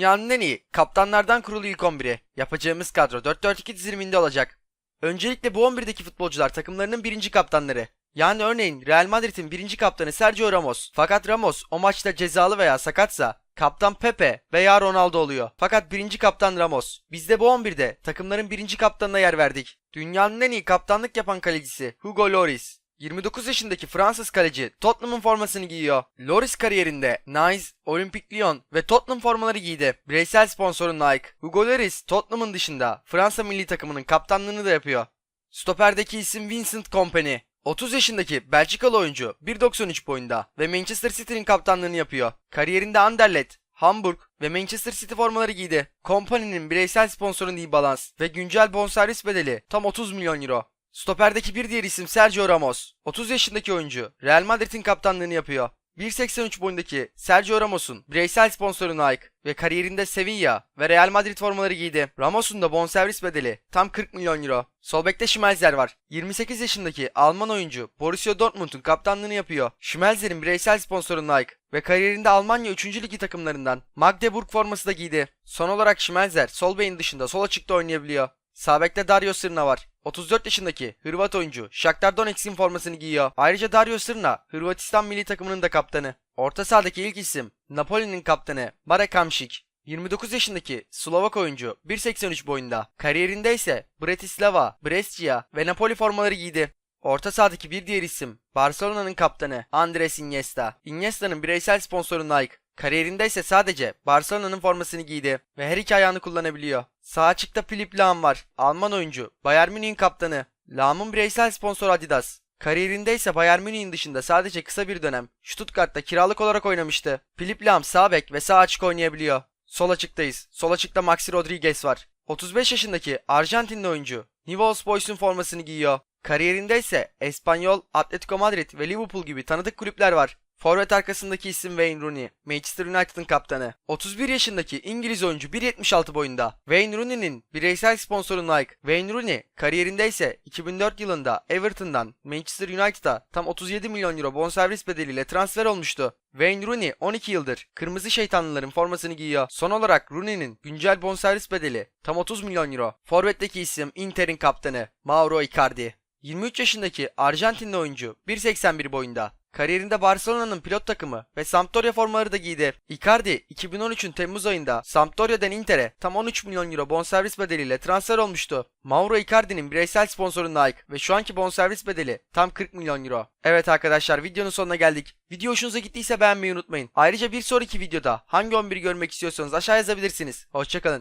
Dünyanın en iyi kaptanlardan kurulu ilk 11'i. Yapacağımız kadro 4-4-2 diziliminde olacak. Öncelikle bu 11'deki futbolcular takımlarının birinci kaptanları. Yani örneğin Real Madrid'in birinci kaptanı Sergio Ramos. Fakat Ramos o maçta cezalı veya sakatsa kaptan Pepe veya Ronaldo oluyor. Fakat birinci kaptan Ramos. Biz de bu 11'de takımların birinci kaptanına yer verdik. Dünyanın en iyi kaptanlık yapan kalecisi Hugo Lloris. 29 yaşındaki Fransız kaleci Tottenham'ın formasını giyiyor. Lloris kariyerinde Nice, Olympique Lyon ve Tottenham formaları giydi. Bireysel sponsoru Nike. Hugo Lloris Tottenham'ın dışında Fransa milli takımının kaptanlığını da yapıyor. Stoperdeki isim Vincent Kompany. 30 yaşındaki Belçikalı oyuncu 1.93 boyunda ve Manchester City'nin kaptanlığını yapıyor. Kariyerinde Anderlecht, Hamburg ve Manchester City formaları giydi. Kompany'nin bireysel sponsoru New Balance ve güncel bonservis bedeli tam 30 milyon euro. Stoperdeki bir diğer isim Sergio Ramos. 30 yaşındaki oyuncu Real Madrid'in kaptanlığını yapıyor. 1.83 boyundaki Sergio Ramos'un bireysel sponsoru Nike ve kariyerinde Sevilla ve Real Madrid formaları giydi. Ramos'un da bonservis bedeli tam 40 milyon euro. Sol bekte Schmelzer var. 28 yaşındaki Alman oyuncu Borussia Dortmund'un kaptanlığını yapıyor. Schmelzer'in bireysel sponsoru Nike ve kariyerinde Almanya 3. ligi takımlarından Magdeburg forması da giydi. Son olarak Schmelzer sol beyin dışında sol açıkta oynayabiliyor. Sağ bekte Dario Sırna var. 34 yaşındaki Hırvat oyuncu Shakhtar Donetsk'in formasını giyiyor. Ayrıca Dario Sırna Hırvatistan milli takımının da kaptanı. Orta sahadaki ilk isim Napoli'nin kaptanı Marek Hamšík. 29 yaşındaki Slovak oyuncu 1.83 boyunda. Kariyerinde ise Bratislava, Brescia ve Napoli formaları giydi. Orta sahadaki bir diğer isim Barcelona'nın kaptanı Andres Iniesta. Iniesta'nın bireysel sponsoru Nike. Kariyerinde ise sadece Barcelona'nın formasını giydi ve her iki ayağını kullanabiliyor. Sağ açıkta Philipp Lahm var. Alman oyuncu. Bayern Münih'in kaptanı. Lahm'ın bireysel sponsoru Adidas. Kariyerinde ise Bayern Münih'in dışında sadece kısa bir dönem Stuttgart'ta kiralık olarak oynamıştı. Philipp Lahm sağ bek ve sağ açık oynayabiliyor. Sol açıktayız. Sol açıkta Maxi Rodriguez var. 35 yaşındaki Arjantinli oyuncu Newell's Boys'un formasını giyiyor. Kariyerinde ise Espanyol, Atletico Madrid ve Liverpool gibi tanıdık kulüpler var. Forvet arkasındaki isim Wayne Rooney, Manchester United'ın kaptanı. 31 yaşındaki İngiliz oyuncu 1.76 boyunda. Wayne Rooney'nin bireysel sponsoru Nike. Wayne Rooney kariyerinde ise 2004 yılında Everton'dan Manchester United'a tam 37 milyon euro bonservis bedeliyle transfer olmuştu. Wayne Rooney 12 yıldır Kırmızı Şeytanlıların formasını giyiyor. Son olarak Rooney'nin güncel bonservis bedeli tam 30 milyon euro. Forvet'teki isim Inter'in kaptanı Mauro Icardi. 23 yaşındaki Arjantinli oyuncu 1.81 boyunda. Kariyerinde Barcelona'nın pilot takımı ve Sampdoria formaları da giydi. Icardi 2013'ün Temmuz ayında Sampdoria'dan Inter'e tam 13 milyon euro bonservis bedeliyle transfer olmuştu. Mauro Icardi'nin bireysel sponsoru Nike ve şu anki bonservis bedeli tam 40 milyon euro. Evet arkadaşlar videonun sonuna geldik. Video hoşunuza gittiyse beğenmeyi unutmayın. Ayrıca bir sonraki videoda hangi 11'i görmek istiyorsanız aşağı yazabilirsiniz. Hoşçakalın.